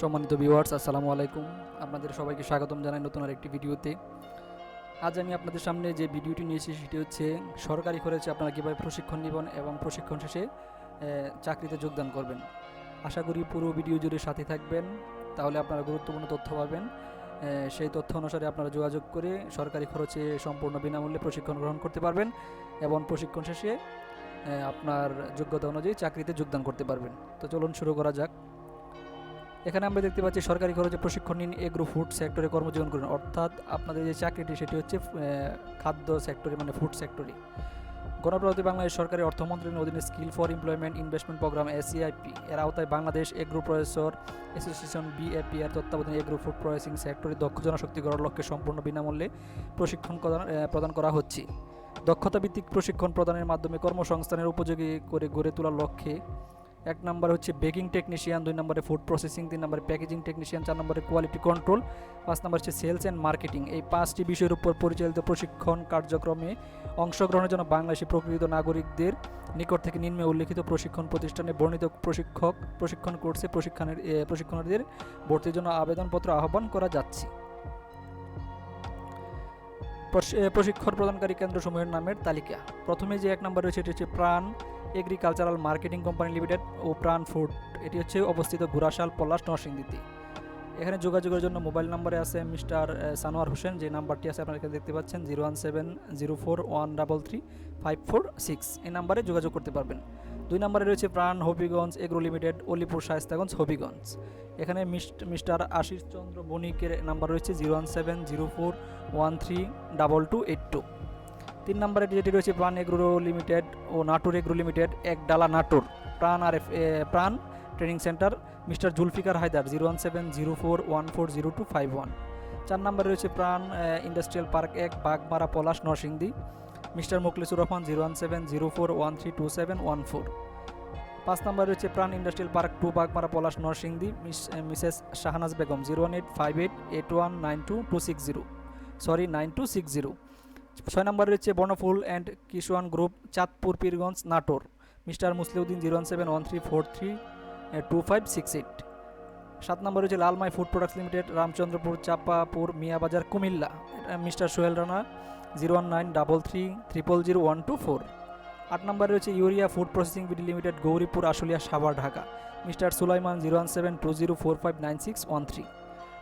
সম্মানিত ভিউয়ার্স আসসালামু আলাইকুম। আপনাদের সবাইকে স্বাগতম জানাই নতুন আরেকটি ভিডিওতে। আজ আমি আপনাদের সামনে যে ভিডিওটি নিয়েছি সেটি হচ্ছে সরকারি খরচে আপনারা কীভাবে প্রশিক্ষণ নেবেন এবং প্রশিক্ষণ শেষে চাকরিতে যোগদান করবেন। আশা করি পুরো ভিডিও জুড়ে সাথে থাকবেন, তাহলে আপনারা গুরুত্বপূর্ণ তথ্য পাবেন। সেই তথ্য অনুসারে আপনারা যোগাযোগ করে সরকারি খরচে সম্পূর্ণ বিনামূল্যে প্রশিক্ষণ গ্রহণ করতে পারবেন এবং প্রশিক্ষণ শেষে আপনার যোগ্যতা অনুযায়ী চাকরিতে যোগদান করতে পারবেন। তো চলুন শুরু করা যাক। এখানে আমরা দেখতে পাচ্ছি সরকারি খরচে প্রশিক্ষণ নিন এগ্রো ফুড সেক্টরে কর্মজীবন করুন। অর্থাৎ আপনাদের যে চাকরিটি সেটি হচ্ছে খাদ্য সেক্টরে মানে ফুড সেক্টরে গণপ্রজাতন্ত্রী বাংলাদেশ সরকারের অর্থমন্ত্রীর অধীনে skill for employment investment program SEIP এর আওতায় Bangladesh agro processor association BAP এর তত্ত্বাবধানে এগ্রো ফুড প্রসেসিং সেক্টরে দক্ষ জনশক্তি গড়ার লক্ষ্যে সম্পূর্ণ বিনামূল্যে প্রশিক্ষণ প্রদান- প্রদান করা হচ্ছে। দক্ষতা ভিত্তিক প্রশিক্ষণ প্রদানের মাধ্যমে কর্মসংস্থানের উপযোগী করে গড়ে তোলার লক্ষ্যে এক নম্বর হচ্ছে বেকিং টেকনিশিয়ান দুই নম্বরে ফুড প্রসেসিং তিন নম্বরে প্যাকেজিং টেকনিশিয়ান চার নম্বরে কোয়ালিটি কন্ট্রোল পাঁচ নম্বর হচ্ছে সেলস অ্যান্ড মার্কেটিং এই পাঁচটি বিষয়ের উপর পরিচালিত প্রশিক্ষণ কার্যক্রমে অংশগ্রহণের জন্য বাংলাদেশি প্রকৃত নাগরিকদের নিকট থেকে নিম্নে উল্লেখিত প্রশিক্ষণ প্রতিষ্ঠানে বর্ণিত প্রশিক্ষক প্রশিক্ষণ কোর্সে প্রশিক্ষণের প্রশিক্ষণার্থীদের ভর্তির জন্য আবেদনপত্র আহ্বান করা যাচ্ছে। প্রশিক্ষণ প্রদানকারী কেন্দ্রসমূহের নামের তালিকা। প্রথমে যে এক নম্বর রয়েছে, এটি হচ্ছে PRAN agricultural marketing company limited ও প্রাণ ফুড, এটি হচ্ছে অবস্থিত ঘুরাশাল পলাশ, নরসিংদীতে। এখানে যোগাযোগের জন্য মোবাইল নম্বরে আছে মিস্টার সানোয়ার হোসেন, যে নাম্বারটি আছে আপনারা দেখতে পাচ্ছেন, zero one seven zero four one double three five four six. এই নাম্বারে যোগাযোগ করতে পারবেন। দুই নম্বরে রয়েছে প্রাণ হবিগঞ্জ এগ্রো লিমিটেড, অলিপুর শায়স্তাগঞ্জ, হবিগঞ্জ। এখানে মিস্ট- মিস্টার আশিস চন্দ্র বণিকের নাম্বার রয়েছে, zero one seven zero four one three double two eight two. তিন নম্বরে যেটি রয়েছে প্রাণ এগ্রো লিমিটেড ও নাটুর এগ্রো লিমিটেড, এক ডালা নাটুর। প্রাণ আর PRAN training centre, mister Zulfikar Haider, zero one seven, zero four, one four, zero two five one. চার নম্বরে রয়েছে প্রাণ ইন্ডাস্ট্রিয়াল পার্ক এক, Bagmara Palash, Narsingdi. Mister Mukhlisur Rahman, zero one seven, zero four, one three two seven, one four. পাঁচ নম্বরে রয়েছে PRAN industrial park two, Bagmara Palash, Narsingdi. Miss Mrs Shahnaz Begum, zero one eight, five eight eight one, nine two two six zero. Sorry, nine two six zero. ছয় নম্বরে রয়েছে Banaful and Kishwan group, Chandpur, Pirganj, Natore. Mister Musliuddin zero one seven one three four three two five six eight. সাত নম্বর রয়েছে Lalmai food products limited, Ramchandrapur, Chapapur, Miabazar, Comilla. Mister Sohel Rana, zero one nine double three triple zero one two four. আট নম্বরে রয়েছে urea food processing BD limited, Gouripur, Ashulia, Savar, Dhaka. Mister Sulaiman zero one seven two zero four five nine six one three.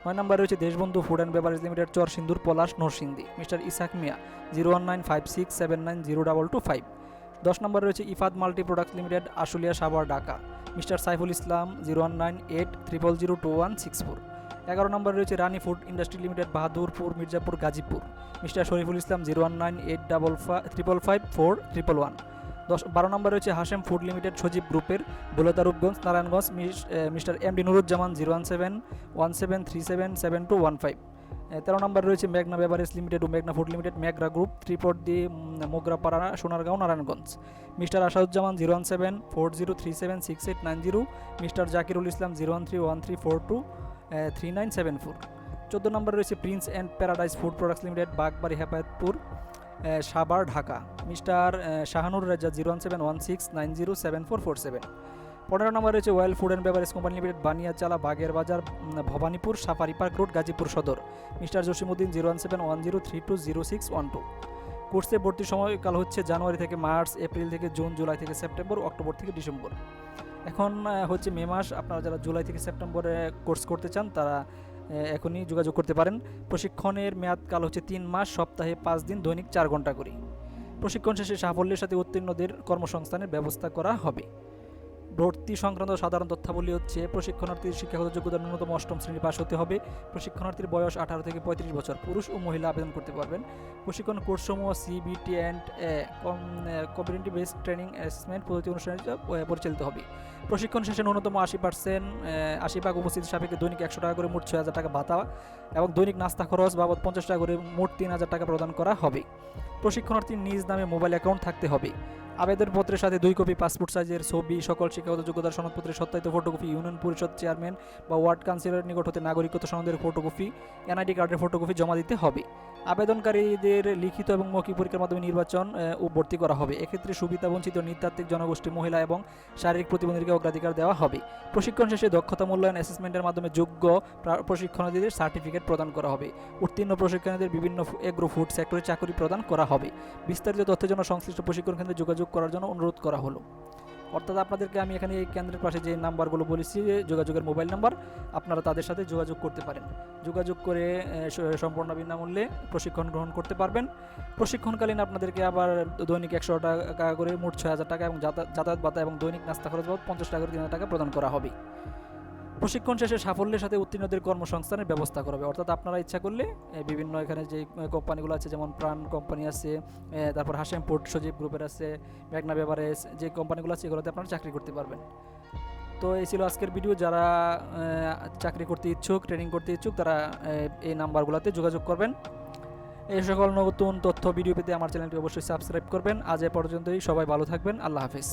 নয় নম্বরে রয়েছে Deshbandhu food and beverage limited Char Sindur Palash, Narsingdi. Mister Isak Mia, zero one nine five six seven nine zero double two five. দশ নম্বরে রয়েছে Ifad multi product limited, Ashulia Savar, Dhaka. Mister Saiful Islam, zero one nine eight triple zero two one six four. এগারো নম্বরে রয়েছে Rani food industry limited, Bahadurpur, Mirzapur, Gazipur. Mister Shariful Islam, zero one nine eight double five triple five four triple one. দশ বারো নম্বরে রয়েছে Hashem food limited Sajib গ্রুপের Bolta Rupganj Narayanganj, miss- mister M D Nuruzzaman, zero one seven one seven three seven seven two one five. তেরো নম্বর রয়েছে মেঘনা beverage limited ও মেঘনা ফুড লিমিটেড, মেঘরা গ্রুপ ত্রিপট দিয়ে Mograpara, Sonargaon, Narayanganj. Mister Asaduzzaman, zero one seven, four zero three seven, six eight nine zero, mister Zakirul Islam, zero one three one three four two three nine seven four. চোদ্দ নম্বর রয়েছে prince and paradise food products limited, Bagbari Hefayetpur Savar, Dhaka. Mister Shahanur Raja zero one seven one six nine zero seven four four seven. পনেরো নম্বর রয়েছে well food and beverage company limited Baniachala বাগের বাজার Bhabanipur, safari park road, Gazipur Sadar. Mister Jasimuddin zero one seven one zero three two zero six one two. কোর্সে ভর্তির সময়কাল হচ্ছে জানুয়ারি থেকে মার্চ, এপ্রিল থেকে জুন, জুলাই থেকে সেপ্টেম্বর, অক্টোবর থেকে ডিসেম্বর। এখন হচ্ছে মে মাস। আপনারা যারা জুলাই থেকে সেপ্টেম্বরে কোর্স করতে চান, তারা এখনই যোগাযোগ করতে পারেন। প্রশিক্ষণের মেয়াদকাল হচ্ছে তিন মাস, সপ্তাহে পাঁচ দিন, দৈনিক চার ঘণ্টা করে। প্রশিক্ষণ শেষে সাফল্যের সাথে উত্তীর্ণদের কর্মসংস্থানের ব্যবস্থা করা হবে। ভর্তি সংক্রান্ত সাধারণ তথ্যাবলী হচ্ছে, প্রশিক্ষণার্থীর শিক্ষাগত যোগ্যতা ন্যূনতম অষ্টম শ্রেণি পাশ হতে হবে। প্রশিক্ষণার্থীর বয়স আঠারো থেকে পঁয়ত্রিশ বছর। পুরুষ ও মহিলা আবেদন করতে পারবেন। প্রশিক্ষণ কোর্সসমূহ CBT and community based training assessment পদ্ধতি অনুসারে পরিচালিত হবে। প্রশিক্ষণ শেষে ন্যূনতম আশি পার্সেন্ট আশি ভাগ উপস্থিতি সাপেক্ষে দৈনিক একশো টাকা করে মোট ছয় হাজার টাকা ভাতা এবং দৈনিক নাস্তা খরচ বাবদ পঞ্চাশ টাকা করে মোট তিন হাজার টাকা প্রদান করা হবে। প্রশিক্ষণার্থীর নিজ নামে মোবাইল অ্যাকাউন্ট থাকতে হবে। আবেদনপত্রের সাথে দুই কপি পাসপোর্ট সাইজের ছবি, সকল শিক্ষাগত যোগ্যতার সনদপত্রের সত্যায়িত ফটোকপি, ইউনিয়ন পরিষদ চেয়ারম্যান বা ওয়ার্ড কাউন্সিলরের নিকট হতে নাগরিকত্ব সনদের ফটোকপি, এনআইডি কার্ডের ফটোকপি জমা দিতে হবে। আবেদনকারীদের লিখিত এবং মৌখিক পরীক্ষার মাধ্যমে নির্বাচন ও ভর্তি করা হবে। এক্ষেত্রে সুবিধা বঞ্চিত নৃতাত্ত্বিক জনগোষ্ঠী, মহিলা এবং শারীরিক প্রতিবন্ধীকে অগ্রাধিকার দেওয়া হবে। প্রশিক্ষণ শেষে দক্ষতা মূল্যায়ন অ্যাসেসমেন্টের মাধ্যমে যোগ্য প্রা- প্রশিক্ষণার্থীদের সার্টিফিকেট প্রদান করা হবে। উত্তীর্ণ প্রশিক্ষণার্থীদের বিভিন্ন এগ্রো ফুড সেক্টরে চাকরি প্রদান করা হবে। বিস্তারিত তথ্যের জন্য সংশ্লিষ্ট প্রশিক্ষণ কেন্দ্রে যোগাযোগ করার জন্য অনুরোধ করা হলো। অর্থাৎ আপনাদেরকে আমি এখানে এই কেন্দ্রের পাশে যে নাম্বারগুলো বলেছি যোগাযোগের মোবাইল নাম্বার, আপনারা তাদের সাথে যোগাযোগ করতে পারেন। যোগাযোগ করে সম্পূর্ণ বিনামূল্যে প্রশিক্ষণ গ্রহণ করতে পারবেন। প্রশিক্ষণকালীন আপনাদেরকে আবার দৈনিক একশো টাকা করে মোট ছয় হাজার টাকা এবং যাতায়াত ভাতা এবং দৈনিক নাস্তা খরচ বাবদ পঞ্চাশ টাকা করে তিন টাকা প্রদান করা হবে। প্রশিক্ষণ শেষে সাফল্যের সাথে উত্তীর্ণদের কর্মসংস্থানের ব্যবস্থা করা হবে অর্থাৎ আপনারা ইচ্ছা করলে বিভিন্ন এখানে যে কোম্পানিগুলো আছে, যেমন প্রাণ কোম্পানি আছে তারপর হাসেম পোর্ট সজীব গ্রুপের আছে, মেঘনা বেভারেজ, যে কোম্পানিগুলো আছে, এগুলোতে আপনারা চাকরি করতে পারবেন। তো এই ছিল আজকের ভিডিও। যারা চাকরি করতে ইচ্ছুক, ট্রেনিং করতে ইচ্ছুক, তারা এই নাম্বারগুলোতে যোগাযোগ করবেন। এই সকল নতুন তথ্য, ভিডিও পেতে আমার চ্যানেলটি অবশ্যই সাবস্ক্রাইব করবেন। আজ এ পর্যন্তই। সবাই ভালো থাকবেন। আল্লাহ হাফিজ।